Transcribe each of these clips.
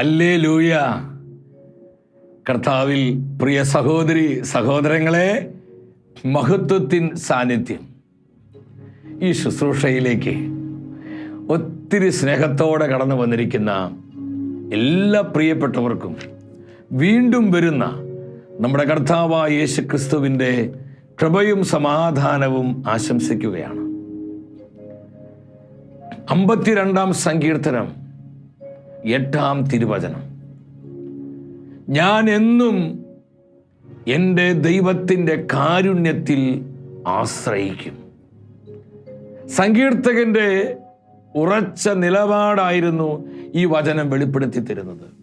ഹല്ലേ ലൂയ കർത്താവിൽ പ്രിയ സഹോദരി സഹോദരങ്ങളെ മഹത്വത്തിൻ സാന്നിധ്യം. ഈ ശുശ്രൂഷയിലേക്ക് ഒത്തിരി സ്നേഹത്തോടെ കടന്നു വന്നിരിക്കുന്ന എല്ലാ പ്രിയപ്പെട്ടവർക്കും വീണ്ടും വരുന്ന നമ്മുടെ കർത്താവായ യേശു ക്രിസ്തുവിന്റെ കൃപയും സമാധാനവും ആശംസിക്കുകയാണ്. അമ്പത്തിരണ്ടാം സങ്കീർത്തനം എട്ടാം തിരുവചനം. ഞാൻ എന്നും എന്റെ ദൈവത്തിന്റെ കാരുണ്യത്തിൽ ആശ്രയിക്കും. സങ്കീർത്തകന്റെ ഉറച്ച നിലപാടായിരുന്നു ഈ വചനം വെളിപ്പെടുത്തി തരുന്നത്.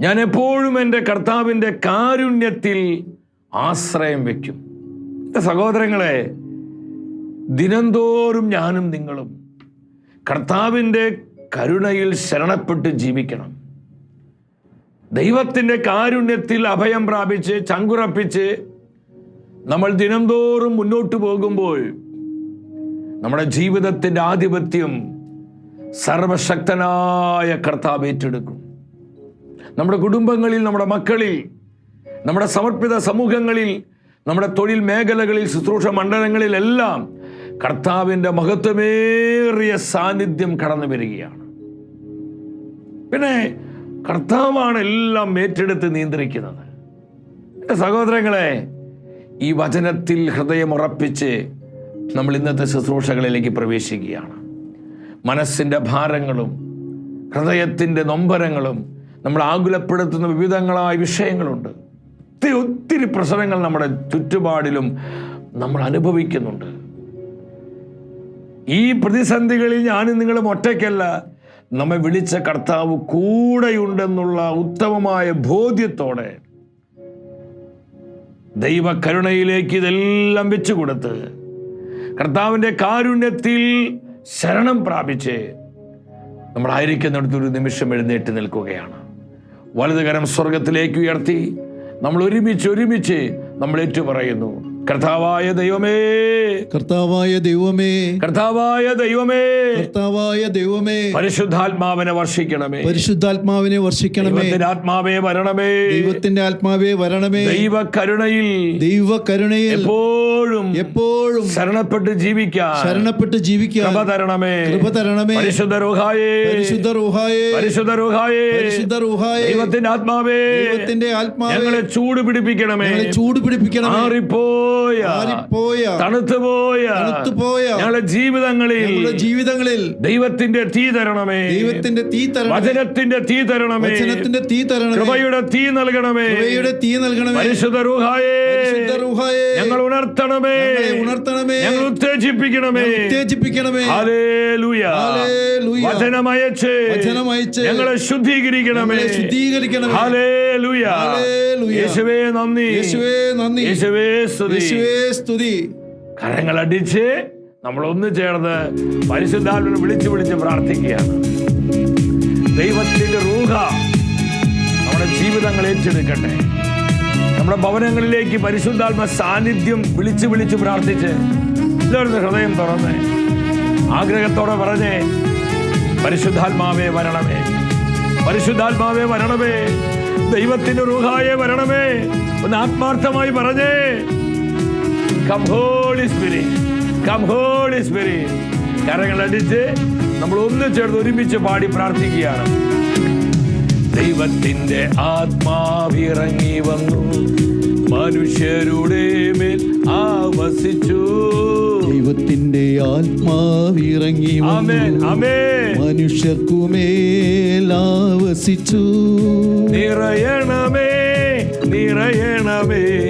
ഞാൻ എപ്പോഴും എന്റെ കർത്താവിന്റെ കാരുണ്യത്തിൽ ആശ്രയം വയ്ക്കും സഹോദരങ്ങളെ ദിനംതോറും ഞാനും നിങ്ങളും കർത്താവിന്റെ കരുണയിൽ ശരണപ്പെട്ട് ജീവിക്കണം. ദൈവത്തിന്റെ കാരുണ്യത്തിൽ അഭയം പ്രാപിച്ച് ചങ്കുറപ്പിച്ച് നമ്മൾ ദിനംതോറും മുന്നോട്ട് പോകുമ്പോൾ നമ്മുടെ ജീവിതത്തിന്റെ ആധിപത്യം സർവശക്തനായ കർത്താവ് ഏറ്റെടുക്കും. നമ്മുടെ കുടുംബങ്ങളിൽ നമ്മുടെ മക്കളിൽ നമ്മുടെ സമർപ്പിത സമൂഹങ്ങളിൽ നമ്മുടെ തൊഴിൽ മേഖലകളിൽ ശുശ്രൂഷ മണ്ഡലങ്ങളിലെല്ലാം കർത്താവിന്റെ മഹത്വമേറിയ സാന്നിധ്യം കടന്നു വരികയാണ് പിന്നെ കർത്താവാണ് എല്ലാം ഏറ്റെടുത്ത് നിയന്ത്രിക്കുന്നത്. സഹോദരങ്ങളെ ഈ വചനത്തിൽ ഹൃദയം ഉറപ്പിച്ച് നമ്മൾ ഇന്നത്തെ ശുശ്രൂഷകളിലേക്ക് പ്രവേശിക്കുകയാണ്. മനസ്സിന്റെ ഭാരങ്ങളും ഹൃദയത്തിന്റെ നൊമ്പരങ്ങളും നമ്മൾ ആകുലപ്പെടുത്തുന്ന വിവിധങ്ങളായ വിഷയങ്ങളുണ്ട്. ഒത്തിരി ഒത്തിരി പ്രശ്നങ്ങൾ നമ്മുടെ ചുറ്റുപാടിലും നമ്മൾ അനുഭവിക്കുന്നുണ്ട്. ഈ പ്രതിസന്ധികളിൽ ഞാനും നിങ്ങളും ഒറ്റയ്ക്കല്ല. നമ്മെ വിളിച്ച കർത്താവ് കൂടെയുണ്ടെന്നുള്ള ഉത്തമമായ ബോധ്യത്തോടെ ദൈവകരുണയിലേക്ക് ഇതെല്ലാം വെച്ചു കൊടുത്ത് കർത്താവിന്റെ കാരുണ്യത്തിൽ ശരണം പ്രാപിച്ച് നമ്മൾ നമ്മളായിരിക്കുന്നിടത്തൊരു നിമിഷം എഴുന്നേറ്റ് നിൽക്കുകയാണ്. വലതുകരം സ്വർഗത്തിലേക്ക് ഉയർത്തി. നമ്മൾ ഒരുമിച്ച് ഒരുമിച്ച് നമ്മൾ ഏറ്റുപറയുന്നു. കർത്താവായ ദൈവമേ. കർത്താവായ ദൈവമേ. കർത്താവായ ദൈവമേ. കർത്താവായ ദൈവമേ. പരിശുദ്ധാത്മാവിനെ വർഷിക്കണമേ. പരിശുദ്ധാത്മാവിനെ വർഷിക്കണമേ. ആത്മാവേ വരണമേ. ദൈവത്തിന്റെ ആത്മാവേ വരണമേ. ദൈവ കരുണയിൽ ദൈവ കരുണയിൽ എപ്പോഴും എപ്പോഴും ശരണപ്പെട്ട് ജീവിക്കാൻ ശരണപ്പെട്ട് ജീവിക്കാൻ കൃപ തരണമേ. കൃപ തരണമേ. പരിശുദ്ധ റുഹായേ. പരിശുദ്ധ റൂഹായേ. പരിശുദ്ധ റുഹായേ. പരിശുദ്ധ റൂഹായേ. ദൈവത്തിന്റെ ആത്മാവേ. ദൈവത്തിന്റെ ആത്മാവേ. ഞങ്ങളെ ചൂട് പിടിപ്പിക്കണമേ. ഞങ്ങളെ ചൂട് പിടിപ്പിക്കണമേ. മാറിപ്പോയ മാറിപ്പോയ. തണുത്തുപോയ. തണുത്തുപോയ. ഞങ്ങളുടെ ജീവിതങ്ങളിൽ. ഞങ്ങളുടെ ജീവിതങ്ങളിൽ. ദൈവത്തിന്റെ തീ തരണമേ. ദൈവത്തിന്റെ തീ തരണമേ. വചനത്തിന്റെ തീ തരണമേ. വചനത്തിന്റെ തീ തരണമേ. കൃപയുടെ തീ നൽകണമേ. കൃപയുടെ തീ നൽകണമേ. പരിശുദ്ധ റൂഹായേ. ഞങ്ങൾ ഉണർത്തണമേ. ഉണർത്തണമേ. ഞങ്ങൾ ഉത്തേജിപ്പിക്കണമേ. ഉത്തേജിപ്പിക്കണമേ. വചനമയച്ച്. വചനമയച്ച്. ഞങ്ങളെ ശുദ്ധീകരിക്കണമേ. ശുദ്ധീകരിക്കണമേ. യേശുവേ നന്ദി. യേശുവേ നന്ദി. യേശുവേ സ്തുതി. യേശുവേ കരങ്ങൾ അടിച്ച് നമ്മൾ ഒന്ന് ചേർന്ന് പരിശുദ്ധാത്മനെ വിളിച്ചു വിളിച്ച് പ്രാർത്ഥിക്കുകയാണ്. ദൈവത്തിന്റെ റൂഹ നമ്മുടെ ജീവിതങ്ങൾ ഏറ്റെടുക്കട്ടെ. നമ്മുടെ ഭവനങ്ങളിലേക്ക് പരിശുദ്ധാത്മ സാന്നിധ്യം വിളിച്ച് വിളിച്ച് പ്രാർത്ഥിച്ച് എല്ലാവരും ഹൃദയം തുറന്ന് ആഗ്രഹത്തോടെ പറഞ്ഞേ പരിശുദ്ധാത്മാവേ വരണമേ. പരിശുദ്ധാത്മാവേ വരണമേ. ദൈവത്തിന്റെ റൂഹായെ വരണമേ. ഒന്ന് ആത്മാർത്ഥമായി പറഞ്ഞേ come holy spirit come holy spirit കരങ്ങളടിച്ച് നമ്മൾ ഒന്ന് ചേർന്ന് ഒരുമിച്ച് പാടി പ്രാർത്ഥിക്കുകയാണ്. ദൈവത്തിന്റെ ആത്മാവിറങ്ങി വന്നു. മനുഷ്യരുടെ മേൽ ആവസിച്ചു. ദൈവത്തിന്റെ ആത്മാവിറങ്ങി മനുഷ്യർക്കുമേലാവസിച്ചു നിറയണമേ നിറയണമേ.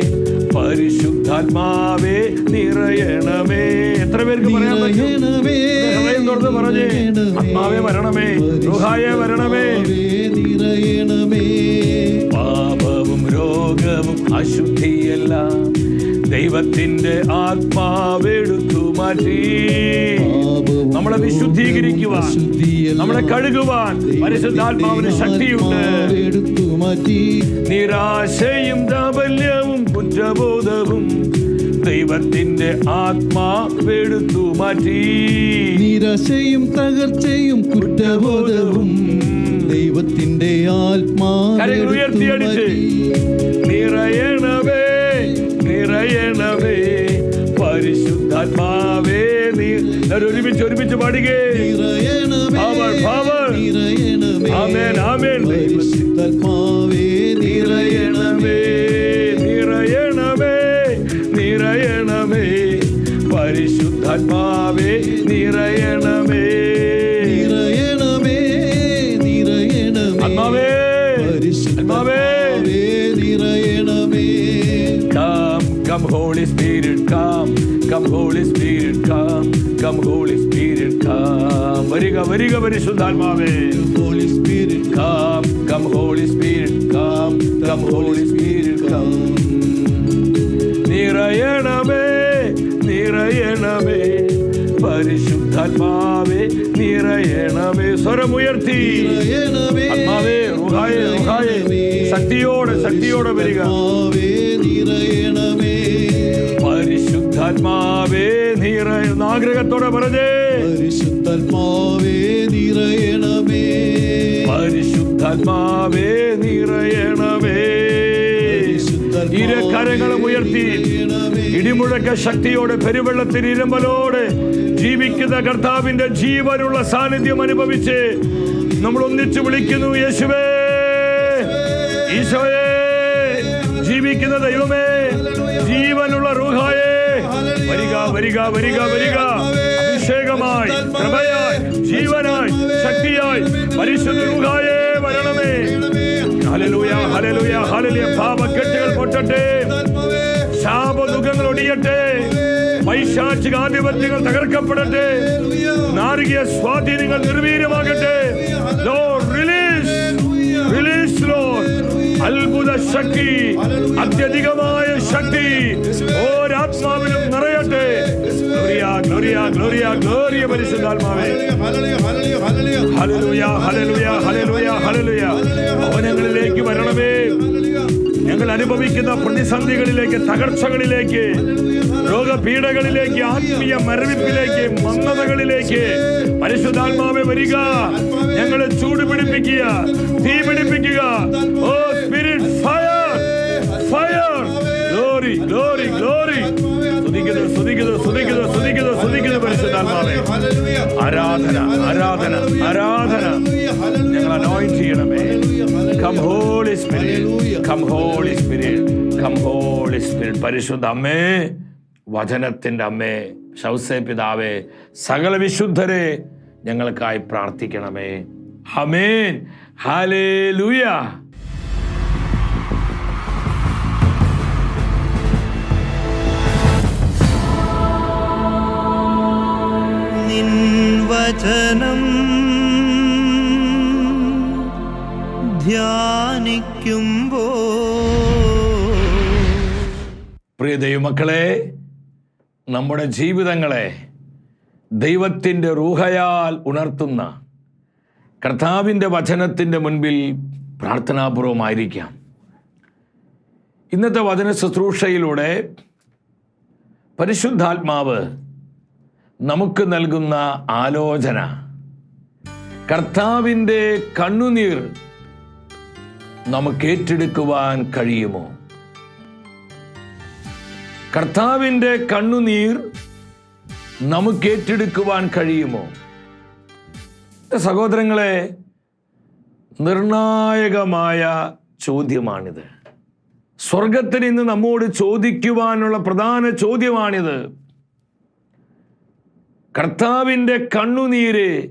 പരിശുദ്ധാത്മാവേ നിറയണമേ. എത്ര പേർക്ക് പറയാൻ പറ്റും? ഹൃദയം തുറന്ന് പറഞ്ഞേ. ആത്മാവേ വരണമേ റുഹായേ വരണമേ. നിറയണമേ. പാപവും രോഗവും അശുദ്ധിയെല്ലാം ദൈവത്തിന്റെ ആത്മാവെടുത്തു മാറ്റി. നമ്മളെ വിശുദ്ധീകരിക്കുവാൻ നമ്മളെ കഴുകുവാൻ പരിശുദ്ധാത്മാവിന് ശക്തിയുണ്ട്. മാറ്റി നിരാശയും ദാബല്യവും കുറ്റബോധവും ദൈവത്തിന്റെ ആത്മാവെടുത്തു മാറ്റി. നിരാശയും തകർച്ചയും കുറ്റബോധവും ദൈവത്തിന്റെ ആത്മാ ഉയർത്തിയടിച്ച്. നിറയണവേ പരിശുദ്ധാത്മാ എല്ലാവരും ഒരുമിച്ച് ഒരുമിച്ച് പാടുകേ. Power, power. ആമേൻ ആമേൻ. പരിശുദ്ധാത്മാവേ നിറയണമേ. നിറയണമേ നിറയണമേ. പരിശുദ്ധാത്മാവേ നിറയണമേ. നിറയണമേ നിറയണമേ. ആത്മാവേ പരിശുദ്ധാത്മാവേ നിറയണമേ. Come, come, Holy Spirit, come, come, Holy Spirit, വരിക വരിക പരിശുദ്ധാത്മാവേ. Holy spirit come come holy spirit come come holy spirit come നിറയണമേ നിറയണമേ. പരിശുദ്ധാത്മാവേ നിറയണമേ. സ്വരമുയർത്തി ആത്മാവേ റുഹായേ റുഹായേ. ശക്തിയോടെ ശക്തിയോടെ വരിക. പരിശുദ്ധാത്മാവേ നിറയുന്ന ആഗ്രഹത്തോടെ പറഞ്ഞേ. പരിശുദ്ധാത്മാവേ പരിശുദ്ധാത്മാവേ നിറയണമേ. ഇരക്കരങ്ങളും ഉയർത്തി. ഇടിമുഴക്ക ശക്തിയോടെ പെരുവെള്ളത്തിന് ഇരമ്പലോടെ ജീവിക്കുന്ന കർത്താവിന്റെ ജീവനുള്ള സാന്നിധ്യം അനുഭവിച്ച് നമ്മൾ ഒന്നിച്ചു വിളിക്കുന്നു യേശുവേ ഈശോയേ ജീവിക്കുന്ന ദൈവമേ ജീവനുള്ള റൂഹായേ. വരിക വരിക വരിക വരിക. അഭിഷേകമായി കൃപയായി ജീവനായി. പരിശുദ്ധ വരണമേ. Hallelujah hallelujah hallelujah. പാപക്കെട്ടുകൾ പൊട്ടട്ടെ. ശാപദുഖങ്ങൾ ഒടിയട്ടെ. പൈശാചിക ആധിപത്യങ്ങൾ തകർക്കപ്പെടട്ടെ. നാരകീയ സ്വാധീനങ്ങൾ നിർവീര്യമാകട്ടെ. റിലീസ് റിലീസ് ലോർഡ് അത്ഭുത ശക്തി അത്യധികമായ ശക്തി. ഓരാത്മാവിനും ഗ്ലോറിയ ഗ്ലോറിയ ഗ്ലോറിയ പരിശുദ്ധാത്മാവേ ഹല്ലേലൂയ ഹല്ലേലൂയ ഹല്ലേലൂയ ഹല്ലേലൂയ ഭവനങ്ങളിലേക്ക് വരണമേ. ഞങ്ങൾ അനുഭവിക്കുന്ന പ്രതിസന്ധികളിലേക്ക് തകർച്ചകളിലേക്ക് രോഗപീഠകളിലേക്ക് ആത്മീയ മരവിപ്പിലേക്ക് മന്ദതകളിലേക്ക് പരിശുദ്ധാത്മാവെ വരിക. ഞങ്ങളെ ചൂട് പിടിപ്പിക്കുക തീ പിടിപ്പിക്കുക ഓ spirit fire fire glory glory glory പരിശുദ്ധാത്മാവെ. ആരാധന ആരാധന ആരാധന. ഞങ്ങൾ അനോയിന്റ് ചെയ്യണമേ. Come holy spirit come holy spirit come holy spirit പരിശുദ്ധ അമ്മേ വചനത്തിന്റെ അമ്മേ ശൗസേ പിതാവേ സകല വിശുദ്ധരെ ഞങ്ങൾക്കായി പ്രാർത്ഥിക്കണമേ. അമേൻ ഹാലേ വചനം ധ്യാനിക്കുമ്പോ പ്രിയ ദൈവമക്കളെ നമ്മുടെ ജീവിതങ്ങളെ ദൈവത്തിന്റെ റൂഹയാൽ ഉണർത്തുന്ന കർത്താവിന്റെ വചനത്തിന്റെ മുൻപിൽ പ്രാർത്ഥനാപൂർവമായിരിക്കാം. ഇന്നത്തെ വചന ശുശ്രൂഷയിലൂടെ പരിശുദ്ധാത്മാവ് നമുക്ക് നൽകുന്ന ആലോചന. കർത്താവിന്റെ കണ്ണുനീർ നമുക്ക് ഏറ്റെടുക്കുവാൻ കഴിയുമോ? കർത്താവിന്റെ കണ്ണുനീർ നമുക്ക് ഏറ്റെടുക്കുവാൻ കഴിയുമോ? സഹോദരങ്ങളെ നിർണായകമായ ചോദ്യമാണിത്. സ്വർഗത്തിന് ഇന്ന് നമ്മോട് ചോദിക്കുവാനുള്ള പ്രധാന ചോദ്യമാണിത്. കർത്താവിന്റെ കണ്ണുനീര്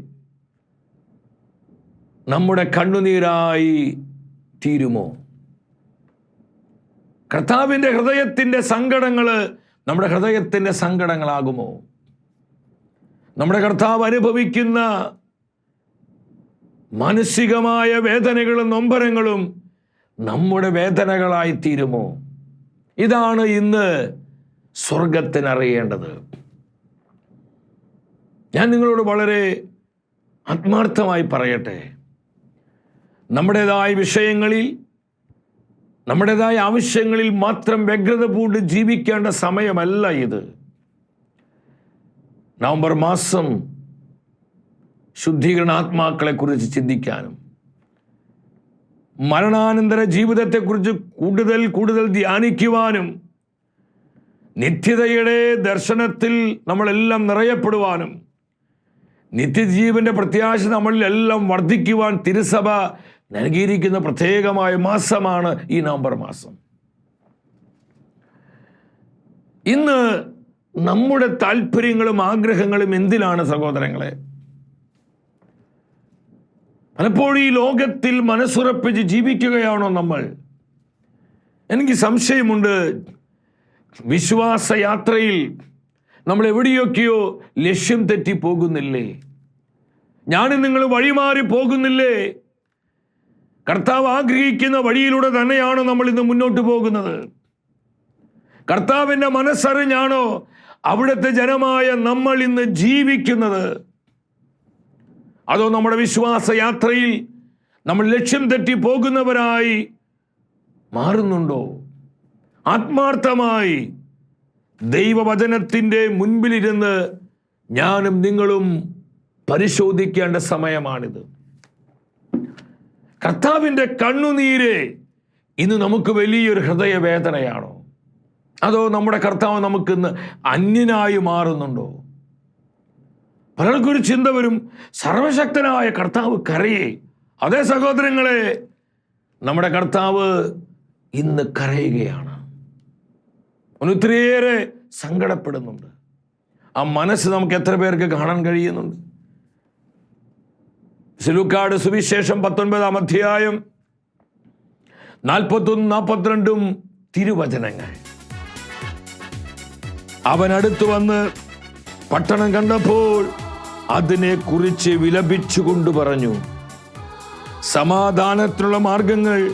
നമ്മുടെ കണ്ണുനീരായി തീരുമോ? കർത്താവിന്റെ ഹൃദയത്തിന്റെ സങ്കടങ്ങൾ നമ്മുടെ ഹൃദയത്തിന്റെ സങ്കടങ്ങളാകുമോ? നമ്മുടെ കർത്താവ് അനുഭവിക്കുന്ന മാനസികമായ വേദനകളും നൊമ്പരങ്ങളും നമ്മുടെ വേദനകളായി തീരുമോ? ഇതാണ് ഇന്ന് സ്വർഗത്തിന് അറിയേണ്ടത് ഞാൻ നിങ്ങളോട് വളരെ ആത്മാർത്ഥമായി പറയട്ടെ. നമ്മുടേതായ വിഷയങ്ങളിൽ നമ്മുടേതായ ആവശ്യങ്ങളിൽ മാത്രം വ്യഗ്രത പൂണ്ട് ജീവിക്കേണ്ട സമയമല്ല ഇത്. നവംബർ മാസം ശുദ്ധീകരണ ആത്മാക്കളെക്കുറിച്ച് ചിന്തിക്കാനും മരണാനന്തര ജീവിതത്തെക്കുറിച്ച് കൂടുതൽ കൂടുതൽ ധ്യാനിക്കുവാനും നിത്യതയുടെ ദർശനത്തിൽ നമ്മളെല്ലാം നിറയപ്പെടുവാനും നിത്യജീവന്റെ പ്രത്യാശ നമ്മളിലെല്ലാം വർദ്ധിക്കുവാൻ തിരുസഭ നൽകിയിരിക്കുന്ന പ്രത്യേകമായ മാസമാണ് ഈ നവംബർ മാസം. ഇന്ന് നമ്മുടെ താല്പര്യങ്ങളും ആഗ്രഹങ്ങളും എന്തിലാണ് സഹോദരങ്ങളെ? പലപ്പോഴും ഈ ലോകത്തിൽ മനസ്സുറപ്പിച്ച് ജീവിക്കുകയാണോ നമ്മൾ? എനിക്ക് സംശയമുണ്ട്. വിശ്വാസയാത്രയിൽ നമ്മൾ എവിടെയൊക്കെയോ ലക്ഷ്യം തെറ്റി പോകുന്നില്ലേ? ഞാനും നിങ്ങൾ വഴിമാറി പോകുന്നില്ലേ? കർത്താവ് ആഗ്രഹിക്കുന്ന വഴിയിലൂടെ തന്നെയാണ് നമ്മൾ ഇന്ന് മുന്നോട്ട് പോകുന്നത്. കർത്താവിന്റെ മനസ്സറിഞ്ഞാണോ അവിടുത്തെ ജനമായ നമ്മൾ ഇന്ന് ജീവിക്കുന്നത്? അതോ നമ്മുടെ വിശ്വാസ യാത്രയിൽ നമ്മൾ ലക്ഷ്യം തെറ്റി പോകുന്നവരായി മാറുന്നുണ്ടോ? ആത്മാർത്ഥമായി ദൈവവചനത്തിന്റെ മുൻപിലിരുന്ന് ഞാനും നിങ്ങളും പരിശോധിക്കേണ്ട സമയമാണിത്. കർത്താവിന്റെ കണ്ണുനീര് ഇന്ന് നമുക്ക് വലിയൊരു ഹൃദയവേദനയാണോ? അതോ നമ്മുടെ കർത്താവ് നമുക്കിന്ന് അന്യനായി മാറുന്നുണ്ടോ? പലർക്കൊരു ചിന്ത വരും സർവശക്തനായ കർത്താവ് കരയേ. അതേ സഹോദരങ്ങളെ നമ്മുടെ കർത്താവ് ഇന്ന് കരയുകയാണ്. അവൻ ഒത്തിരിയേറെ സങ്കടപ്പെടുന്നുണ്ട്. ആ മനസ്സ് നമുക്ക് എത്ര പേർക്ക് കാണാൻ കഴിയുന്നുണ്ട്? സിലുക്കാട് സുവിശേഷം പത്തൊൻപതാം അധ്യായം നാൽപ്പത്തൊന്ന് നാൽപ്പത്തിരണ്ടും തിരുവചനങ്ങൾ. അവൻ അടുത്തു വന്ന് പട്ടണം കണ്ടപ്പോൾ അതിനെ കുറിച്ച് വിലപിച്ചുകൊണ്ട് പറഞ്ഞു സമാധാനത്തിനുള്ള മാർഗങ്ങൾ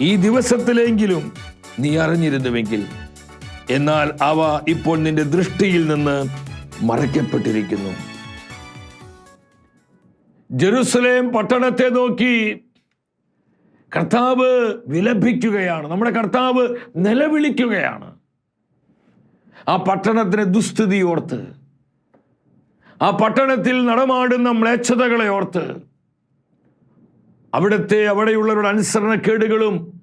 ഈ ദിവസത്തിലെങ്കിലും നീ അറിഞ്ഞിരുന്നുവെങ്കിൽ എന്നാൽ അവ ഇപ്പോൾ നിന്റെ ദൃഷ്ടിയിൽ നിന്ന് മറയ്ക്കപ്പെട്ടിരിക്കുന്നു ജെറുസലേം പട്ടണത്തെ നോക്കി കർത്താവ് വിലപിക്കുകയാണ്. നമ്മുടെ കർത്താവ് നിലവിളിക്കുകയാണ്. ആ പട്ടണത്തിന് ദുസ്ഥിതി ഓർത്ത് ആ പട്ടണത്തിൽ നടമാടുന്ന മ്ലേച്ഛതകളെ ഓർത്ത് അവിടുത്തെ അവിടെയുള്ളവരുടെ അനുസരണക്കേടുകളും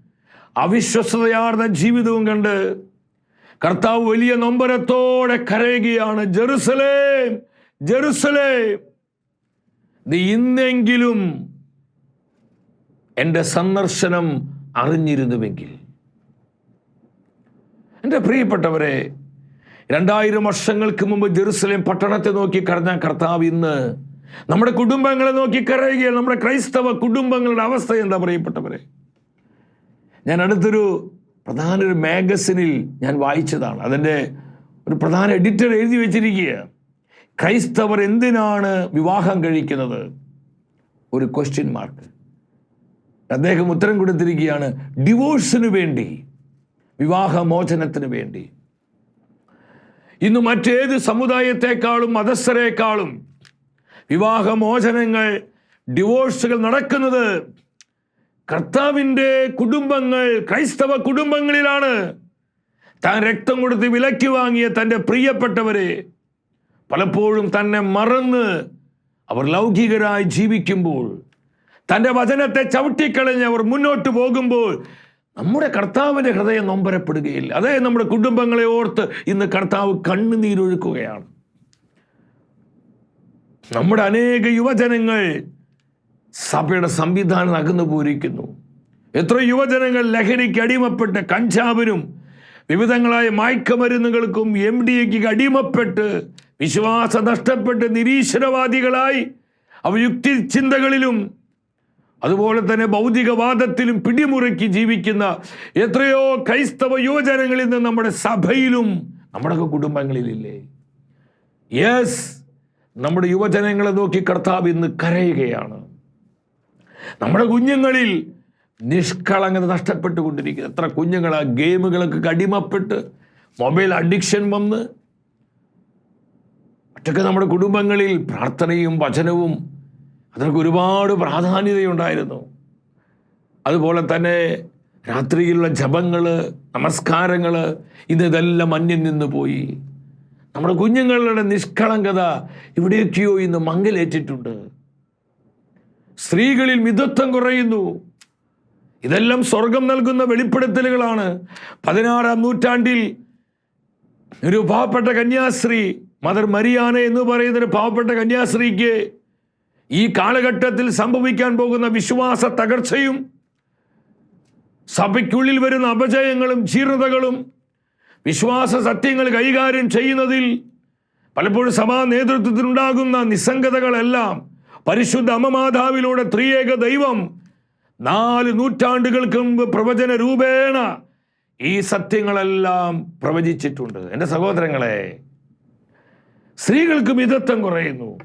അവിശ്വസതയാർന്ന ജീവിതവും കണ്ട് കർത്താവ് വലിയ നൊമ്പരത്തോടെ കരയുകയാണ്. ജെറുസലേം ജെറുസലേം നീ ഇന്നെങ്കിലും എന്റെ സന്ദർശനം അറിഞ്ഞിരുന്നുവെങ്കിൽ. എന്റെ പ്രിയപ്പെട്ടവരെ രണ്ടായിരം വർഷങ്ങൾക്ക് മുമ്പ് ജെറുസലേം പട്ടണത്തെ നോക്കി കരഞ്ഞ കർത്താവ് ഇന്ന് നമ്മുടെ കുടുംബങ്ങളെ നോക്കി കരയുകയാണ്. നമ്മുടെ ക്രൈസ്തവ കുടുംബങ്ങളുടെ അവസ്ഥ എന്താ പ്രിയപ്പെട്ടവരെ? ഞാൻ അടുത്തൊരു പ്രധാന ഒരു മാഗസിനിൽ ഞാൻ വായിച്ചതാണ്. അതിന്റെ ഒരു പ്രധാന എഡിറ്റർ എഴുതി വെച്ചിരിക്കുക ക്രൈസ്തവർ എന്തിനാണ് വിവാഹം കഴിക്കുന്നത്? ഒരു ക്വസ്റ്റ്യൻ മാർക്ക് അദ്ദേഹം ഉത്തരം കൊടുത്തിരിക്കുകയാണ് ഡിവോഴ്സിന് വേണ്ടി വിവാഹമോചനത്തിന് വേണ്ടി. ഇന്ന് മറ്റേത് സമുദായത്തെക്കാളും മതസ്ഥരെക്കാളും വിവാഹമോചനങ്ങൾ ഡിവോഴ്സുകൾ നടക്കുന്നത് കർത്താവിന്റെ കുടുംബങ്ങൾ ക്രൈസ്തവ കുടുംബങ്ങളിലാണ് താൻ രക്തം കൊടുത്ത് വിലയ്ക്ക് വാങ്ങിയ തന്റെ പ്രിയപ്പെട്ടവരെ പലപ്പോഴും തന്നെ മറന്ന് അവർ ലൗകികരായി ജീവിക്കുമ്പോൾ തന്റെ വചനത്തെ ചവിട്ടിക്കളഞ്ഞ് അവർ മുന്നോട്ട് പോകുമ്പോൾ നമ്മുടെ കർത്താവിന്റെ ഹൃദയം നൊമ്പരപ്പെടുകയില്ല. അതേ നമ്മുടെ കുടുംബങ്ങളെ ഓർത്ത് ഇന്ന് കർത്താവ് കണ്ണുനീരൊഴുക്കുകയാണ്. നമ്മുടെ അനേക യുവജനങ്ങൾ സഭയുടെ സംവിധാനം അകന്നു പോയിരിക്കുന്നു എത്ര യുവജനങ്ങൾ ലഹരിക്ക് അടിമപ്പെട്ട് കഞ്ചാവിനും വിവിധങ്ങളായ മയക്കമരുന്നുകൾക്കും എം ഡി എക്ക് അടിമപ്പെട്ട് വിശ്വാസം നഷ്ടപ്പെട്ട് നിരീശ്വരവാദികളായി അവ യുക്തി ചിന്തകളിലും അതുപോലെ തന്നെ ഭൗതികവാദത്തിലും പിടിമുറുക്കി ജീവിക്കുന്ന എത്രയോ ക്രൈസ്തവ യുവജനങ്ങളിൽ നിന്ന് നമ്മുടെ സഭയിലും നമ്മുടെ കുടുംബങ്ങളിലില്ലേ? യെസ് നമ്മുടെ യുവജനങ്ങളെ നോക്കി കർത്താവ് ഇന്ന് കരയുകയാണ്. നമ്മുടെ കുഞ്ഞുങ്ങളിൽ നിഷ്കളങ്കത നഷ്ടപ്പെട്ടുകൊണ്ടിരിക്കുക എത്ര കുഞ്ഞുങ്ങൾ ആ ഗെയിമുകളൊക്കെ അടിമപ്പെട്ട് മൊബൈൽ അഡിക്ഷൻ വന്ന് ഒറ്റയ്ക്ക് നമ്മുടെ കുടുംബങ്ങളിൽ പ്രാർത്ഥനയും വചനവും അതിനൊക്കെ ഒരുപാട് പ്രാധാന്യതയുണ്ടായിരുന്നു. അതുപോലെ തന്നെ രാത്രിയിലുള്ള ജപങ്ങൾ നമസ്കാരങ്ങൾ ഇന്ന് ഇതെല്ലാം അന്യം നിന്ന് പോയി. നമ്മുടെ കുഞ്ഞുങ്ങളുടെ നിഷ്കളങ്കത ഇവിടെയൊക്കെയോ ഇന്ന് മങ്ങലേറ്റിട്ടുണ്ട്. സ്ത്രീകളിൽ മിതത്വം കുറയുന്നു. ഇതെല്ലാം സ്വർഗം നൽകുന്ന വെളിപ്പെടുത്തലുകളാണ്. പതിനാറാം നൂറ്റാണ്ടിൽ ഒരു പാവപ്പെട്ട കന്യാസ്ത്രീ മദർ മരിയാന എന്ന് പറയുന്ന ഒരു പാവപ്പെട്ട കന്യാസ്ത്രീക്ക് ഈ കാലഘട്ടത്തിൽ സംഭവിക്കാൻ പോകുന്ന വിശ്വാസ തകർച്ചയും സഭയ്ക്കുള്ളിൽ വരുന്ന അപജയങ്ങളും ജീർണതകളും വിശ്വാസ സത്യങ്ങൾ കൈകാര്യം ചെയ്യുന്നതിൽ പലപ്പോഴും സഭാ നേതൃത്വത്തിനുണ്ടാകുന്ന നിസ്സംഗതകളെല്ലാം പരിശുദ്ധ അമ്മമാതാവിലൂടെ ത്രിയേക ദൈവം. നാല് നൂറ്റാണ്ടുകൾക്ക് മുമ്പ് പ്രവചന രൂപേണ ഈ സത്യങ്ങളെല്ലാം പ്രവചിച്ചിട്ടുണ്ട്. എന്റെ സഹോദരങ്ങളെ സ്ത്രീകൾക്ക് മിതത്വം കുറയുന്നു.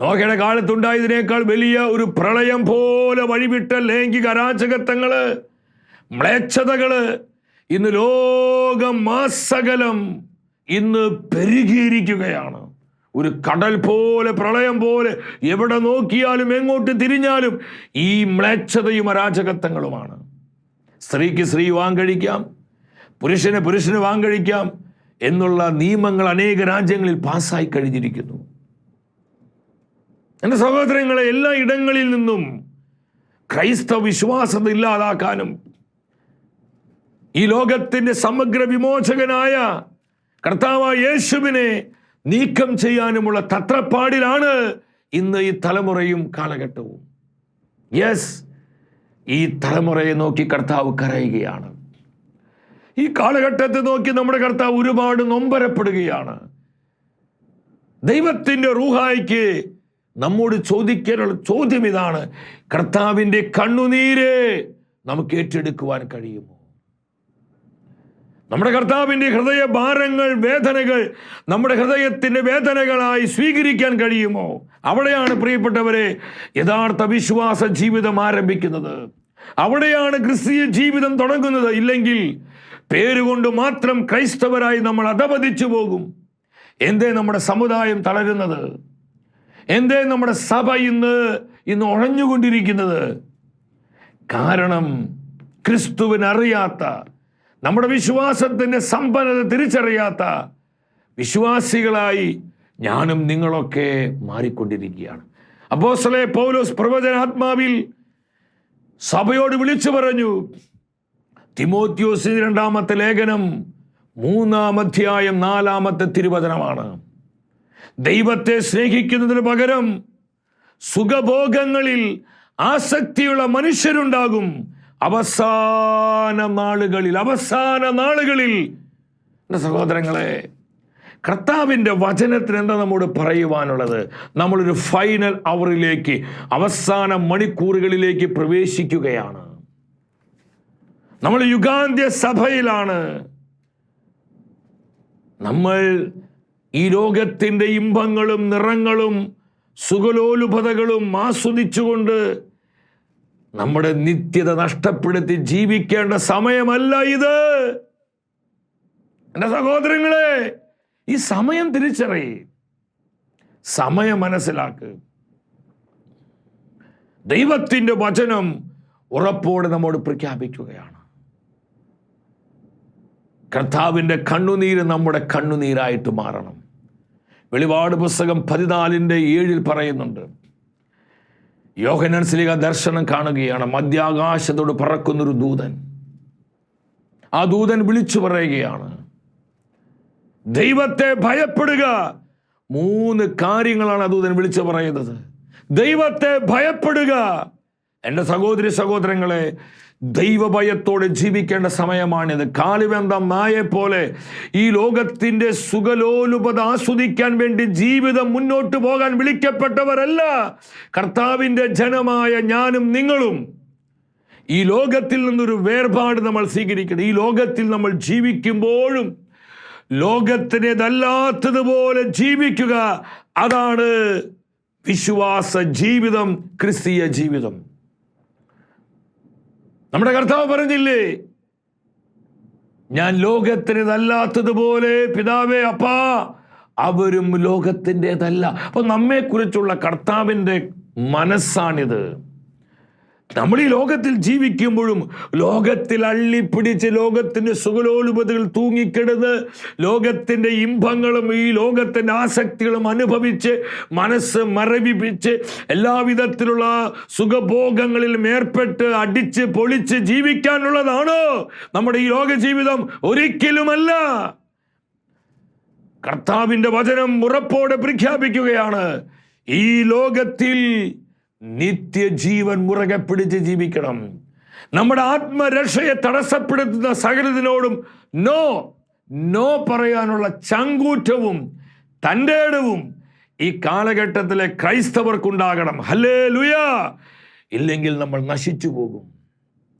നോക്കയുടെ കാലത്തുണ്ടായതിനേക്കാൾ വലിയ ഒരു പ്രളയം പോലെ വഴിവിട്ട ലൈംഗിക അരാജകത്വങ്ങൾ മ്ലേച്ഛതകൾ ഇന്ന് ലോകം മാസകലം ഇന്ന് പെരുകിയിരിക്കുകയാണ്. ഒരു കടൽ പോലെ പ്രളയം പോലെ എവിടെ നോക്കിയാലും എങ്ങോട്ട് തിരിഞ്ഞാലും ഈ മ്ലേച്ഛതയും അരാജകത്വങ്ങളുമാണ്. സ്ത്രീക്ക് സ്ത്രീ വാങ്കഴിക്കാം പുരുഷന് പുരുഷന് വാങ്കഴിക്കാം എന്നുള്ള നിയമങ്ങൾ അനേക രാജ്യങ്ങളിൽ പാസ്സായി കഴിഞ്ഞിരിക്കുന്നു. എന്റെ സഹോദരങ്ങളെ എല്ലാ ഇടങ്ങളിൽ നിന്നും ക്രൈസ്തവ വിശ്വാസത ഇല്ലാതാക്കാനും ഈ ലോകത്തിന്റെ സമഗ്ര വിമോചകനായ കർത്താവ് യേശുവിനെ നീക്കം ചെയ്യാനുമുള്ള തത്രപ്പാടിലാണ് ഇന്ന് ഈ തലമുറയും കാലഘട്ടവും. യെസ് ഈ തലമുറയെ നോക്കി കർത്താവ് കരയുകയാണ്. ഈ കാലഘട്ടത്തെ നോക്കി നമ്മുടെ കർത്താവ് ഒരുപാട് നൊമ്പരപ്പെടുകയാണ്. ദൈവത്തിന്റെ റൂഹായിക്ക് നമ്മോട് ചോദിക്കാനുള്ള ചോദ്യം ഇതാണ് കർത്താവിന്റെ കണ്ണുനീര് നമുക്ക് ഏറ്റെടുക്കുവാൻ കഴിയുമോ? നമ്മുടെ കർത്താവിന്റെ ഹൃദയ ഭാരങ്ങൾ വേദനകൾ നമ്മുടെ ഹൃദയത്തിന്റെ വേദനകളായി സ്വീകരിക്കാൻ കഴിയുമോ? അവിടെയാണ് പ്രിയപ്പെട്ടവരെ യഥാർത്ഥ വിശ്വാസ ജീവിതം ആരംഭിക്കുന്നത്. അവിടെയാണ് ക്രിസ്തീയ ജീവിതം തുടങ്ങുന്നത്. ഇല്ലെങ്കിൽ പേരുകൊണ്ട് മാത്രം ക്രൈസ്തവരായി നമ്മൾ അധപതിച്ചു പോകും. എന്തേ നമ്മുടെ സമുദായം തളരുന്നത്? എന്തേ നമ്മുടെ സഭ ഇന്ന് ഇന്ന് ഉഴഞ്ഞുകൊണ്ടിരിക്കുന്നത്? കാരണം ക്രിസ്തുവിനറിയാത്ത നമ്മുടെ വിശ്വാസത്തിന്റെ സമ്പന്നത തിരിച്ചറിയാത്ത വിശ്വാസികളായി ഞാനും നിങ്ങളൊക്കെ മാറിക്കൊണ്ടിരിക്കുകയാണ്. അപ്പോസ്തലേ പൗലോസ് പ്രവചനാത്മാവിൽ സഭയോട് വിളിച്ചു പറഞ്ഞു തിമോത്യോസിന് രണ്ടാമത്തെ ലേഖനം മൂന്നാം അധ്യായം നാലാമത്തെ തിരുവചനമാണ്. ദൈവത്തെ സ്നേഹിക്കുന്നതിന് പകരം സുഖഭോഗങ്ങളിൽ ആസക്തിയുള്ള മനുഷ്യരുണ്ടാകും. അവസാന നാളുകളിൽ അവസാന നാളുകളിൽ. എന്റെ സഹോദരങ്ങളെ കർത്താവിന്റെ വചനത്തിന് എന്താ നമ്മോട് പറയുവാനുള്ളത്? നമ്മളൊരു ഫൈനൽ അവറിലേക്ക് അവസാന മണിക്കൂറുകളിലേക്ക് പ്രവേശിക്കുകയാണ്. നമ്മൾ യുഗാന്ത്യ സഭയിലാണ്. നമ്മൾ ഈ ലോകത്തിന്റെ ഇമ്പങ്ങളും നിറങ്ങളും സുഖലോലുപതകളും ആസ്വദിച്ചുകൊണ്ട് നമ്മുടെ നിത്യത നഷ്ടപ്പെടുത്തി ജീവിക്കേണ്ട സമയമല്ല ഇത്. എന്റെ സഹോദരങ്ങളെ ഈ സമയം തിരിച്ചറിയ. സമയം മനസ്സിലാക്ക്. ദൈവത്തിന്റെ വചനം ഉറപ്പോടെ നമ്മോട് പ്രഖ്യാപിക്കുകയാണ്. കർത്താവിന്റെ കണ്ണുനീര് നമ്മുടെ കണ്ണുനീരായിട്ട് മാറണം. വെളിപാട് പുസ്തകം പതിനാലിന്റെ ഏഴിൽ പറയുന്നുണ്ട് യോഹനൻ സ്ലിക ദർശനം കാണുകയാണ്. മധ്യാകാശത്തോട് പറക്കുന്നൊരു ദൂതൻ. ആ ദൂതൻ വിളിച്ചു പറയുകയാണ്. ദൈവത്തെ ഭയപ്പെടുക. മൂന്ന് കാര്യങ്ങളാണ് ആ ദൂതൻ വിളിച്ചു പറയുന്നത്. ദൈവത്തെ ഭയപ്പെടുക. എന്റെ സഹോദരി സഹോദരങ്ങളെ ദൈവഭയത്തോടെ ജീവിക്കേണ്ട സമയമാണിത്. കാലുവെന്ത നായെപ്പോലെ പോലെ ഈ ലോകത്തിന്റെ സുഖലോലുപത ആസ്വദിക്കാൻ വേണ്ടി ജീവിതം മുന്നോട്ട് പോകാൻ വിളിക്കപ്പെട്ടവരല്ല. കർത്താവിന്റെ ജനമായ ഞാനും നിങ്ങളും. ഈ ലോകത്തിൽ നിന്നൊരു വേർപാട് നമ്മൾ സ്വീകരിക്കണം. ഈ ലോകത്തിൽ നമ്മൾ ജീവിക്കുമ്പോഴും ലോകത്തിനേതല്ലാത്തതുപോലെ ജീവിക്കുക. അതാണ് വിശ്വാസ ജീവിതം ക്രിസ്തീയ ജീവിതം. നമ്മുടെ കർത്താവ് പറഞ്ഞില്ലേ? ഞാൻ ലോകത്തിനതല്ലാത്തതുപോലെ പിതാവേ അപ്പാ അവരും ലോകത്തിന്റെതല്ല. അപ്പൊ നമ്മെക്കുറിച്ചുള്ള കർത്താവിന്റെ മനസ്സാണിത്. നമ്മൾ ഈ ലോകത്തിൽ ജീവിക്കുമ്പോഴും ലോകത്തിൽ അള്ളിപ്പിടിച്ച് ലോകത്തിന്റെ സുഖലോലുപതകൾ തൂങ്ങിക്കിടന്ന് ലോകത്തിന്റെ ഇമ്പങ്ങളും ഈ ലോകത്തിന്റെ ആസക്തികളും അനുഭവിച്ച് മനസ്സ് മരവിപ്പിച്ച് എല്ലാവിധത്തിലുള്ള സുഖഭോഗങ്ങളിൽ മേർപ്പെട്ട് അടിച്ച് പൊളിച്ച് ജീവിക്കാനുള്ളതാണോ നമ്മുടെ ഈ ലോക ജീവിതം ഒരിക്കലുമല്ല. കർത്താവിന്റെ വചനം ഉറപ്പോടെ പ്രഖ്യാപിക്കുകയാണ്. ഈ ലോകത്തിൽ നിത്യജീവൻ മുറകെ പിടിച്ച് ജീവിക്കണം. നമ്മുടെ ആത്മരക്ഷയെ തടസ്സപ്പെടുത്തുന്ന സകലത്തിനോടും നോ നോ പറയാനുള്ള ചങ്കൂറ്റവും തന്റെ ഇടവും ഈ കാലഘട്ടത്തിലെ ക്രൈസ്തവർക്കുണ്ടാകണം. ഹലേ ലുയ ഇല്ലെങ്കിൽ നമ്മൾ നശിച്ചു പോകും.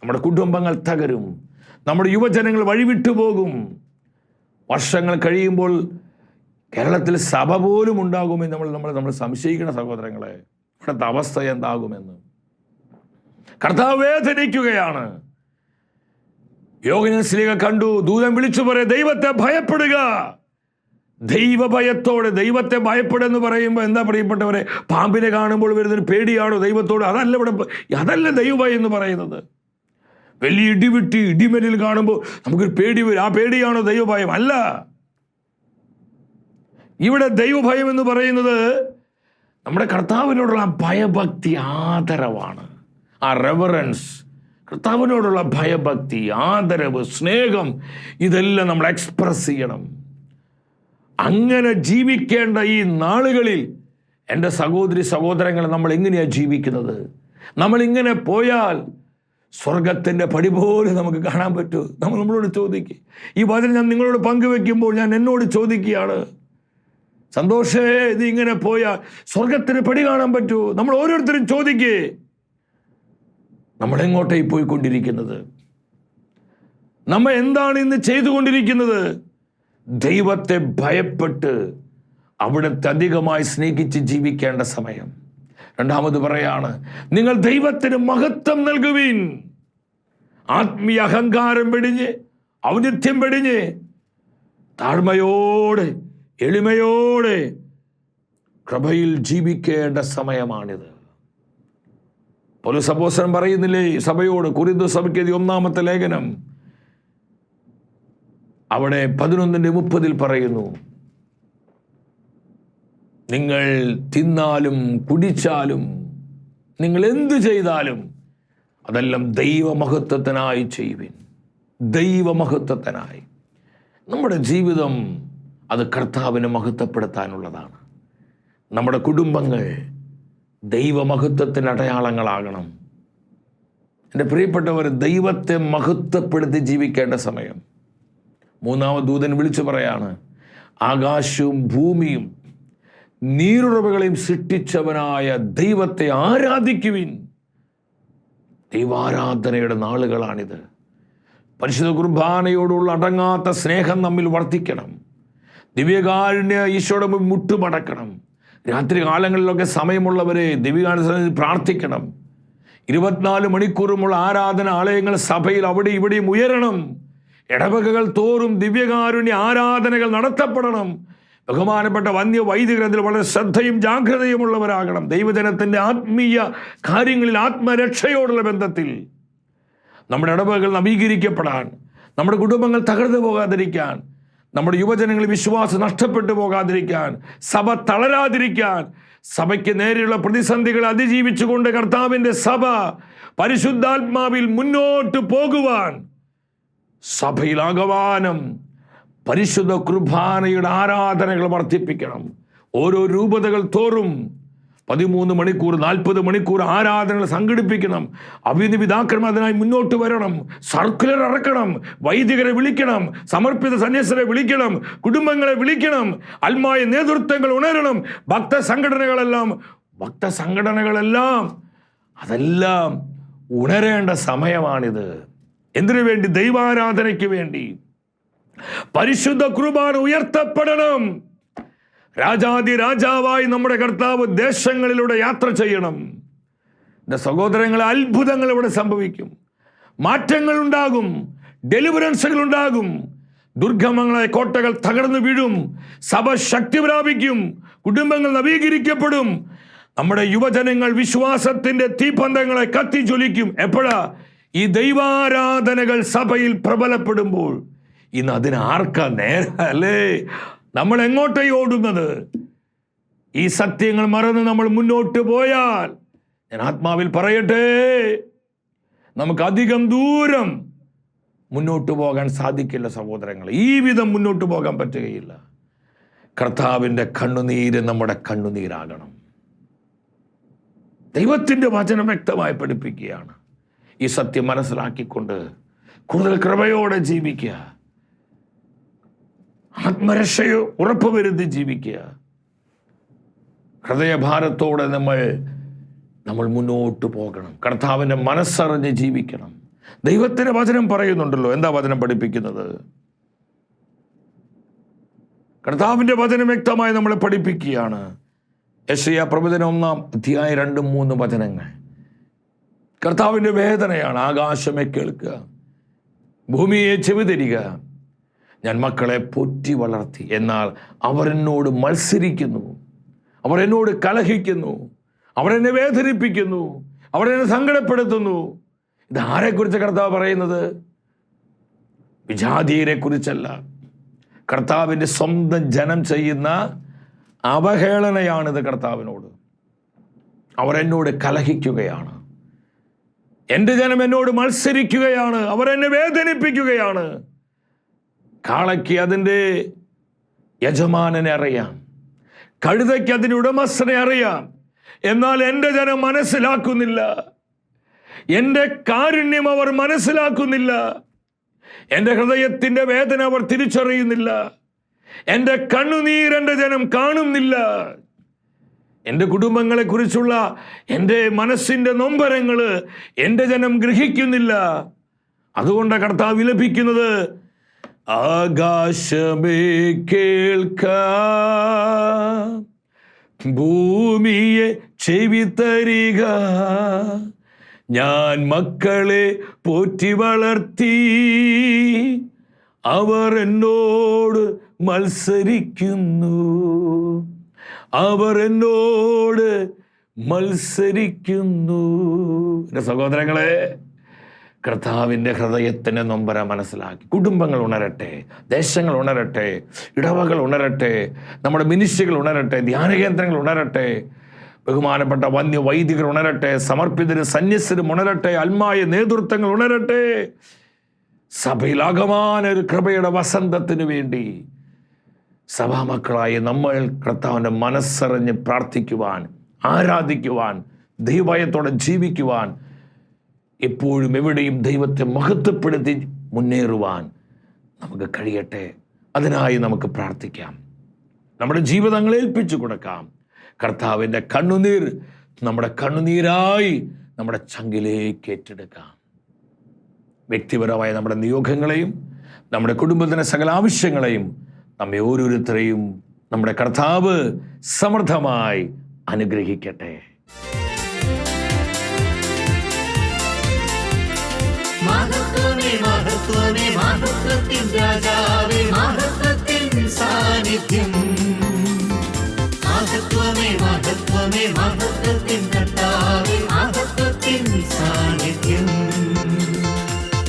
നമ്മുടെ കുടുംബങ്ങൾ തകരും. നമ്മുടെ യുവജനങ്ങൾ വഴിവിട്ടു പോകും. വർഷങ്ങൾ കഴിയുമ്പോൾ കേരളത്തിൽ സഭ പോലും ഉണ്ടാകുമെന്ന് നമ്മൾ നമ്മൾ നമ്മൾ സംശയിക്കുന്ന സഹോദരങ്ങളെ. ഇവിടുത്തെ അവസ്ഥ എന്താകുമെന്ന്. കർത്താവ് വേദനിക്കുകയാണ്. യോഗനസ്ലിക കണ്ടു ദൂരം വിളിച്ചു പറയ ദൈവത്തെ ഭയപ്പെടുക. ദൈവഭയത്തോടെ ദൈവത്തെ ഭയപ്പെടുന്നു പറയുമ്പോൾ എന്താ പ്രിയപ്പെട്ടവരെ പാമ്പിനെ കാണുമ്പോൾ വരുന്നൊരു പേടിയാണോ ദൈവത്തോട്? അതല്ല ഇവിടെ അതല്ല ദൈവഭയം എന്ന് പറയുന്നത്. വലിയ ഇടിവിട്ടി ഇടിമലിൽ കാണുമ്പോൾ നമുക്കൊരു പേടി വരും. ആ പേടിയാണോ ദൈവഭയം? അല്ല. ഇവിടെ ദൈവഭയം എന്ന് പറയുന്നത് നമ്മുടെ കർത്താവിനോടുള്ള ഭയഭക്തി ആദരവാണ്. ആ റെവറൻസ് കർത്താവിനോടുള്ള ഭയഭക്തി ആദരവ് സ്നേഹം ഇതെല്ലാം നമ്മൾ എക്സ്പ്രസ് ചെയ്യണം. അങ്ങനെ ജീവിക്കേണ്ട ഈ നാളുകളിൽ എന്റെ സഹോദരി സഹോദരങ്ങൾ നമ്മൾ എങ്ങനെയാണ് ജീവിക്കുന്നത്? നമ്മൾ ഇങ്ങനെ പോയാൽ സ്വർഗത്തിന്റെ പടി നമുക്ക് കാണാൻ പറ്റൂ. നമ്മൾ നമ്മളോട് ചോദിക്കുക ഈ വചനം ഞാൻ നിങ്ങളോട് പങ്കുവെക്കുമ്പോൾ ഞാൻ എന്നോട് ചോദിക്കുകയാണ്. സന്തോഷേ ഇത് ഇങ്ങനെ പോയാൽ സ്വർഗത്തിന് പടി കാണാൻ പറ്റൂ. നമ്മൾ ഓരോരുത്തരും ചോദിക്കേ. നമ്മൾ എങ്ങോട്ടേ പോയിക്കൊണ്ടിരിക്കുന്നത്? നമ്മ എന്താണ് ഇന്ന് ചെയ്തുകൊണ്ടിരിക്കുന്നത്? ദൈവത്തെ ഭയപ്പെട്ട് അവിടുത്തെ അധികമായി സ്നേഹിച്ച് ജീവിക്കേണ്ട സമയം. രണ്ടാമത് പറയാണ് നിങ്ങൾ ദൈവത്തിന് മഹത്വം നൽകുവിൻ. ആത്മീയ അഹങ്കാരം വെടിഞ്ഞ് ഔന്നിത്യം വെടിഞ്ഞ് താഴ്മയോടെ എളിമയോടെ കൃപയിൽ ജീവിക്കേണ്ട സമയമാണിത്. പൊലുസപ്പോസൻ പറയുന്നില്ലേ സഭയോട് കുരിന്തു സഭയ്ക്ക് ഒന്നാമത്തെ ലേഖനം. അവിടെ പതിനൊന്നിന്റെ മുപ്പതിൽ പറയുന്നു നിങ്ങൾ തിന്നാലും കുടിച്ചാലും നിങ്ങൾ എന്തു ചെയ്താലും അതെല്ലാം ദൈവമഹത്വത്തിനായി ചെയ്യുവിൻ. ദൈവമഹത്വത്തിനായി. നമ്മുടെ ജീവിതം അത് കർത്താവിനെ മഹത്വപ്പെടുത്താനുള്ളതാണ്. നമ്മുടെ കുടുംബങ്ങൾ ദൈവമഹത്വത്തിന് അടയാളങ്ങളാകണം. എന്റെ പ്രിയപ്പെട്ടവർ ദൈവത്തെ മഹത്വപ്പെടുത്തി ജീവിക്കേണ്ട സമയം. മൂന്നാമത് ദൂതൻ വിളിച്ചു പറയാണ് ആകാശവും ഭൂമിയും നീരുറവുകളെയും സൃഷ്ടിച്ചവനായ ദൈവത്തെ ആരാധിക്കുവിൻ? ദൈവാരാധനയുടെ നാളുകളാണിത്. പരിശുദ്ധ കുർബാനയോടുള്ള അടങ്ങാത്ത സ്നേഹം നമ്മിൽ വർദ്ധിക്കണം. ദിവ്യകാരുണ്യ ഈശോയുടെ മുട്ടുമടക്കണം. രാത്രി കാലങ്ങളിലൊക്കെ സമയമുള്ളവരെ ദിവ്യകാരുണ്യ പ്രാർത്ഥിക്കണം. ഇരുപത്തിനാല് മണിക്കൂറുമുള്ള ആരാധന ആലയങ്ങൾ സഭയിൽ അവിടെ ഇവിടെയും ഉയരണം. ഇടവകകൾ തോറും ദിവ്യകാരുണ്യ ആരാധനകൾ നടത്തപ്പെടണം. ബഹുമാനപ്പെട്ട വന്യ വൈദികർ അതിൽ വളരെ ശ്രദ്ധയും ജാഗ്രതയും ഉള്ളവരാകണം ദൈവജനത്തിന്റെ ആത്മീയ കാര്യങ്ങളിൽ ആത്മരക്ഷയോടുള്ള ബന്ധത്തിൽ. നമ്മുടെ ഇടവകകൾ നവീകരിക്കപ്പെടാൻ നമ്മുടെ കുടുംബങ്ങൾ തകർന്നു പോകാതിരിക്കാൻ നമ്മുടെ യുവജനങ്ങൾ വിശ്വാസം നഷ്ടപ്പെട്ടു പോകാതിരിക്കാൻ സഭ തളരാതിരിക്കാൻ സഭയ്ക്ക് നേരെയുള്ള പ്രതിസന്ധികൾ അതിജീവിച്ചുകൊണ്ട് കർത്താവിന്റെ സഭ പരിശുദ്ധാത്മാവിൽ മുന്നോട്ട് പോകുവാൻ സഭയിലാകവാനം പരിശുദ്ധ കുർബാനയുടെ ആരാധനകൾ വർദ്ധിപ്പിക്കണം. ഓരോ രൂപതകൾ തോറും പതിമൂന്ന് മണിക്കൂർ നാൽപ്പത് മണിക്കൂർ ആരാധനകൾ സംഘടിപ്പിക്കണം. അഭിനിപിതാക്രം അതിനായി മുന്നോട്ട് വരണം. സർക്കുലർ ഇറക്കണം. വൈദികരെ വിളിക്കണം. സമർപ്പിത സന്യാസരെ വിളിക്കണം. കുടുംബങ്ങളെ വിളിക്കണം. അൽമായ നേതൃത്വങ്ങൾ ഉണരണം. ഭക്ത സംഘടനകളെല്ലാം ഭക്ത സംഘടനകളെല്ലാം അതെല്ലാം ഉണരേണ്ട സമയമാണിത്. എന്തിനു വേണ്ടി? ദൈവാരാധനയ്ക്ക് വേണ്ടി. പരിശുദ്ധ കുർബാന ഉയർത്തപ്പെടണം. രാജാതി രാജാവായി നമ്മുടെ കർത്താവ് ദേശങ്ങളിലൂടെ യാത്ര ചെയ്യണം. എന്റെ സഹോദരങ്ങളെ അത്ഭുതങ്ങൾ ഇവിടെ സംഭവിക്കും. മാറ്റങ്ങൾ ഉണ്ടാകും. ഡെലിവറൻസുകൾ ഉണ്ടാകും. ദുർഗമങ്ങളെ കോട്ടകൾ തകർന്നു വീഴും. സഭ ശക്തി പ്രാപിക്കും. കുടുംബങ്ങൾ നവീകരിക്കപ്പെടും. നമ്മുടെ യുവജനങ്ങൾ വിശ്വാസത്തിന്റെ തീപന്തങ്ങളെ കത്തിജ്വലിക്കും എപ്പോഴാ? ഈ ദൈവാരാധനകൾ സഭയിൽ പ്രബലപ്പെടുമ്പോൾ. ഇന്ന് അതിന് ആർക്കാ നേരം? അല്ലേ? നമ്മൾ എങ്ങോട്ടേ ഓടുന്നത്? ഈ സത്യങ്ങൾ മറന്ന് നമ്മൾ മുന്നോട്ട് പോയാൽ ഞാൻ ആത്മാവിൽ പറയട്ടെ. നമുക്ക് അധികം ദൂരം മുന്നോട്ട് പോകാൻ സാധിക്കില്ല സഹോദരങ്ങൾ ഈ വിധം മുന്നോട്ട് പോകാൻ പറ്റുകയില്ല. കർത്താവിന്റെ കണ്ണുനീര് നമ്മുടെ കണ്ണുനീരാകണം. ദൈവത്തിന്റെ വചനം വ്യക്തമായി പഠിപ്പിക്കുകയാണ്. ഈ സത്യം മനസ്സിലാക്കിക്കൊണ്ട് കൂടുതൽ കൃപയോടെ ജീവിക്കുക. ആത്മരക്ഷയോ ഉറപ്പുവരുത്തി ജീവിക്കുക. ഹൃദയഭാരത്തോടെ നമ്മൾ നമ്മൾ മുന്നോട്ട് പോകണം. കർത്താവിന്റെ മനസ്സറിഞ്ഞ് ജീവിക്കണം. ദൈവത്തിന്റെ വചനം പറയുന്നുണ്ടല്ലോ. എന്താ വചനം പഠിപ്പിക്കുന്നത്? കർത്താവിന്റെ വചനം വ്യക്തമായി നമ്മളെ പഠിപ്പിക്കുകയാണ്. യശയ പ്രവചനം ഒന്നാം അധ്യായ രണ്ടും മൂന്ന് വചനങ്ങൾ. കർത്താവിന്റെ വേദനയാണ് ആകാശമേ കേൾക്കുക. ഭൂമിയെ ചെവിതരിക ഞാൻ മക്കളെ പോറ്റി വളർത്തി. എന്നാൽ അവരെന്നോട് മത്സരിക്കുന്നു. അവരെന്നോട് കലഹിക്കുന്നു. അവരെന്നെ വേദനിപ്പിക്കുന്നു. അവരെന്നെ സങ്കടപ്പെടുത്തുന്നു. ഇത് ആരെക്കുറിച്ച് കർത്താവ് പറയുന്നത്? വിജാതീയരെ കുറിച്ചല്ല കർത്താവിന്റെ സ്വന്തം ജനം ചെയ്യുന്ന അവഹേളനയാണിത് കർത്താവിനോട്. അവരെന്നോട് കലഹിക്കുകയാണ്. എന്റെ ജനം എന്നോട് മത്സരിക്കുകയാണ്. അവരെന്നെ വേദനിപ്പിക്കുകയാണ്. കാളയ്ക്ക് അതിന്റെ യജമാനനെ അറിയാം. കഴുതയ്ക്ക് അതിന്റെ ഉടമസ്ഥനെ അറിയാം. എന്നാൽ എന്റെ ജനം മനസ്സിലാക്കുന്നില്ല. എന്റെ കാരുണ്യം അവർ മനസ്സിലാക്കുന്നില്ല. എന്റെ ഹൃദയത്തിന്റെ വേദന അവർ തിരിച്ചറിയുന്നില്ല. എന്റെ കണ്ണുനീർ എന്റെ ജനം കാണുന്നില്ല. എന്റെ കുടുംബങ്ങളെക്കുറിച്ചുള്ള എന്റെ മനസ്സിന്റെ നൊമ്പരങ്ങൾ എന്റെ ജനം ഗ്രഹിക്കുന്നില്ല. അതുകൊണ്ട് കർത്താവ് വിലപിക്കുന്നത്. ആകാശമേ കേൾക്ക. ഭൂമിയെ ചെവി തരിക. ഞാൻ മക്കളെ പോറ്റി വളർത്തി. അവർ എന്നോട് മത്സരിക്കുന്നു. അവർ എന്നോട് മത്സരിക്കുന്നു. എന്റെ സഹോദരങ്ങളെ കർത്താവിന്റെ ഹൃദയത്തിന്റെ നൊമ്പര മനസ്സിലാക്കി. കുടുംബങ്ങൾ ഉണരട്ടെ ദേശങ്ങൾ ഉണരട്ടെ ഇടവകൾ ഉണരട്ടെ നമ്മുടെ മിനിസ്ട്രികൾ ഉണരട്ടെ ധ്യാന കേന്ദ്രങ്ങൾ ഉണരട്ടെ ബഹുമാനപ്പെട്ട വന്യ വൈദികർ ഉണരട്ടെ സമർപ്പിതരും സന്യസ്തരും ഉണരട്ടെ അൽമായ നേതൃത്വങ്ങൾ ഉണരട്ടെ. സഭയിൽ അകമാന ഒരു കൃപയുടെ വസന്തത്തിന് വേണ്ടി സഭാമക്കളായി നമ്മൾ കർത്താവിന്റെ മനസ്സറിഞ്ഞ് പ്രാർത്ഥിക്കുവാൻ ആരാധിക്കുവാൻ ദൈവയത്തോടെ ജീവിക്കുവാൻ എപ്പോഴും എവിടെയും ദൈവത്തെ മഹത്വപ്പെടുത്തി മുന്നേറുവാൻ നമുക്ക് കഴിയട്ടെ. അതിനായി നമുക്ക് പ്രാർത്ഥിക്കാം. നമ്മുടെ ജീവിതങ്ങൾ ഏൽപ്പിച്ചു കൊടുക്കാം. കർത്താവിന്റെ കണ്ണുനീർ നമ്മുടെ കണ്ണുനീരായി നമ്മുടെ ചങ്കിലേക്ക് ഏറ്റെടുക്കാം. വ്യക്തിപരമായ നമ്മുടെ നിയോഗങ്ങളെയും നമ്മുടെ കുടുംബത്തിന്റെ സകല ആവശ്യങ്ങളെയും നമ്മെ ഓരോരുത്തരെയും നമ്മുടെ കർത്താവ് സമൃദ്ധമായി അനുഗ്രഹിക്കട്ടെ. മഹത്വമേ മഹത്വത്തിൻ രാജാവേ മഹത്വത്തിൻ സാന്നിധ്യം മഹത്വമേ മഹത്വമേ മഹത്വത്തിൻ കർത്താവേ മഹത്വത്തിൻ സാന്നിധ്യം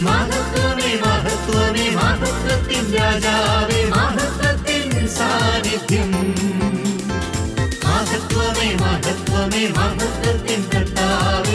മഹത്വമേ മഹത്വമേ മഹത്വത്തിൻ രാജാവേ മഹത്വത്തിൻ സാന്നിധ്യം മഹത്വമേ മഹത്വമേ മഹത്വത്തിൻ കർത്താവേ മഹത്വത്തിൻ സാന്നിധ്യം